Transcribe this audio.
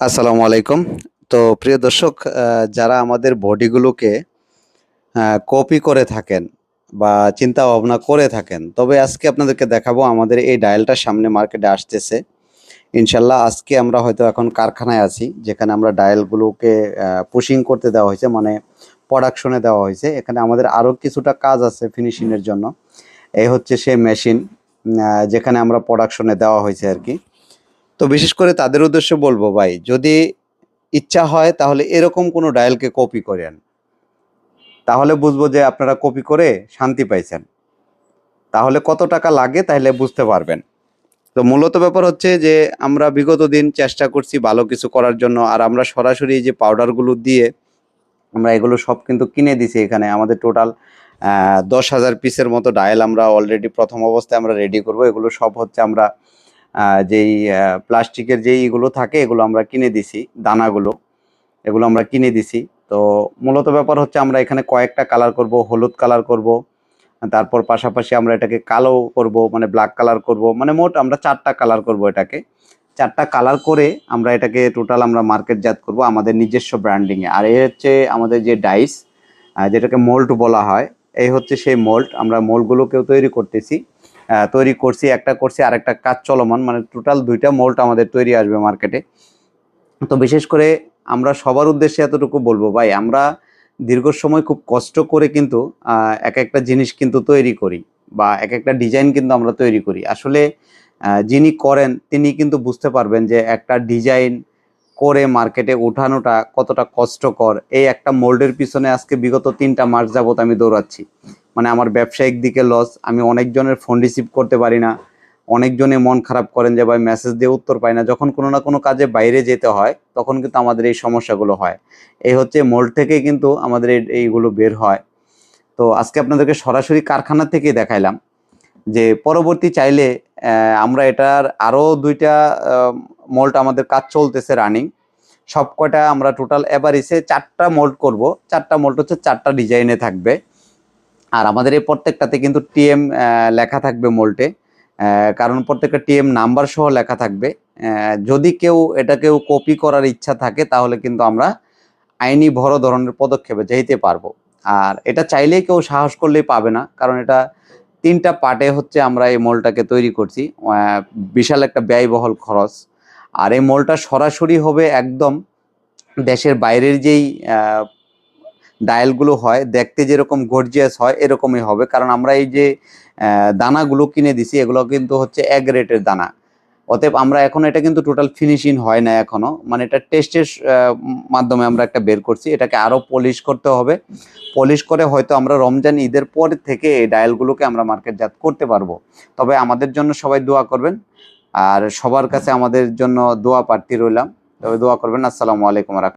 আসসালামু আলাইকুম। তো প্রিয় দর্শক যারা আমাদের বডিগুলোকে কপি করে থাকেন বা চিন্তা ভাবনা করে থাকেন, তবে আজকে আপনাদেরকে দেখাবো আমাদের এই ডায়ালটা সামনে মার্কেটে আসতেছে। ইনশাল্লাহ আজকে আমরা হয়তো এখন কারখানায় আছি, যেখানে আমরা ডায়ালগুলোকে পুশিং করতে দেওয়া হয়েছে মানে প্রোডাকশনে দেওয়া হয়েছে। এখানে আমাদের আরও কিছুটা কাজ আছে ফিনিশিংয়ের জন্য। এই হচ্ছে সে মেশিন যেখানে আমরা প্রোডাকশনে দেওয়া হয়েছে আর কি। তো বিশেষ করে তাদের উদ্দেশ্যে বলব ভাই, যদি ইচ্ছা হয় তাহলে এরকম কোনো ডায়ালকে কপি করেন। তাহলে বুঝব যে আপনারা কপি করে শান্তি পাইছেন। তাহলে কত টাকা লাগে তাহলে বুঝতে পারবেন। তো মূলত ব্যাপার হচ্ছে যে আমরা বিগত দিন চেষ্টা করছি ভালো কিছু করার জন্য, আর আমরা সরাসরি যে পাউডারগুলো দিয়ে আমরা এগুলো সব কিন্তু কিনে দিছি এখানে। আমাদের টোটাল দশ হাজার পিসের মতো ডায়াল আমরা অলরেডি প্রথম অবস্থায় আমরা রেডি করব। এগুলো সব হচ্ছে আমরা যেই প্লাস্টিকের যেই এগুলো থাকে, এগুলো আমরা কিনে দিছি, দানাগুলো। এগুলো আমরা কিনে দিছি। তো মূলত ব্যাপার হচ্ছে আমরা এখানে কয়েকটা কালার করব, হলুদ কালার করব, তারপর পাশাপাশি আমরা এটাকে কালো করব মানে ব্ল্যাক কালার করব মানে মোট আমরা চারটা কালার করব এটাকে। চারটা কালার করে আমরা এটাকে টোটাল আমরা মার্কেটজাত করব আমাদের নিজস্ব ব্র্যান্ডিংয়ে আর এই হচ্ছে আমাদের যে ডাইস যেটাকে মোল্ড বলা হয়, এই হচ্ছে সেই মোল্ড আমরা মোল্ডগুলোকেও তৈরি করতেছি। তৈরি করছি, একটা করছি আর একটা কাজ চলমান। মানে টোটাল দুইটা মোল্ড আমাদের তৈরি আসবে মার্কেটে তো বিশেষ করে আমরা সবার উদ্দেশ্যে এতটুকু বলব, ভাই, আমরা দীর্ঘ সময় খুব কষ্ট করে কিন্তু এক একটা জিনিস কিন্তু তৈরি করি বা এক একটা ডিজাইন কিন্তু আমরা তৈরি করি। আসলে যিনি করেন, তিনি কিন্তু বুঝতে পারবেন যে একটা ডিজাইন করে মার্কেটে ওঠানোটা কতটা কষ্টকর। এই একটা মোল্ডের পিছনে আজকে বিগত তিনটা মাস যাবত আমি দৌড়াচ্ছি। মানে আমার ব্যবসায়িক দিকে লস আমি অনেকজনের ফোন রিসিভ করতে পারি না। অনেকজনে মন খারাপ করেন যে, ভাই মেসেজ দিয়ে উত্তর পাই না। যখন কোনো না কোনো কাজে বাইরে যেতে হয়, তখন কিন্তু আমাদের এই সমস্যাগুলো হয়। এই হচ্ছে মোল্ড থেকে কিন্তু আমাদের এইগুলো বের হয়। তো আজকে আপনাদেরকে সরাসরি কারখানা থেকে দেখাইলাম যে, পরবর্তী চাইলে আমরা এটার আরও দুইটা মোল্ড আমাদের কাজ চলতেছে রানিং সব কয়টা আমরা টোটাল এভারেজে চারটা মোল্ড করব। চারটা মোল্ড হচ্ছে চারটা ডিজাইনে থাকবে। আর আমাদের এই প্রত্যেকটাতে কিন্তু টিএম লেখা থাকবে মোল্টে। কারণ প্রত্যেকটা টিএম নাম্বার সহ লেখা থাকবে। যদি কেউ এটা কেউ কপি করার ইচ্ছা থাকে, তাহলে কিন্তু আমরা আইনি বড় ধরনের পদক্ষেপে যেতে পারব। আর এটা চাইলেই কেউ সাহস করলেই পাবে না, কারণ এটা তিনটা পার্টে হচ্ছে আমরা এই মলটাকে তৈরি করছি। বিশাল একটা ব্যয়বহুল খরচ। আর এই মলটা সরাসরি হবে একদম দেশের বাইরের যেই ডায়ালগুলো হয়, দেখতে যেরকম গর্জিয়াস হয়, এরকমই হবে। কারণ আমরা এই যে দানাগুলো কিনে দিছি, এগুলো কিন্তু হচ্ছে এক রেটের দানা। অতএব আমরা এখন এটা কিন্তু টোটাল ফিনিশিং হয় না এখনও। মানে এটা টেস্টের মাধ্যমে আমরা একটা বের করছি। এটাকে আরও পলিশ করতে হবে। পলিশ করে হয়তো আমরা রমজান ঈদের পর থেকে এই ডায়ালগুলোকে আমরা মার্কেটজাত করতে পারব। তবে আমাদের জন্য সবাই দোয়া করবেন। আর সবার কাছে আমাদের জন্য দোয়া প্রার্থী রইলাম। তবে দোয়া করবেন। আসসালামু আলাইকুম রাখ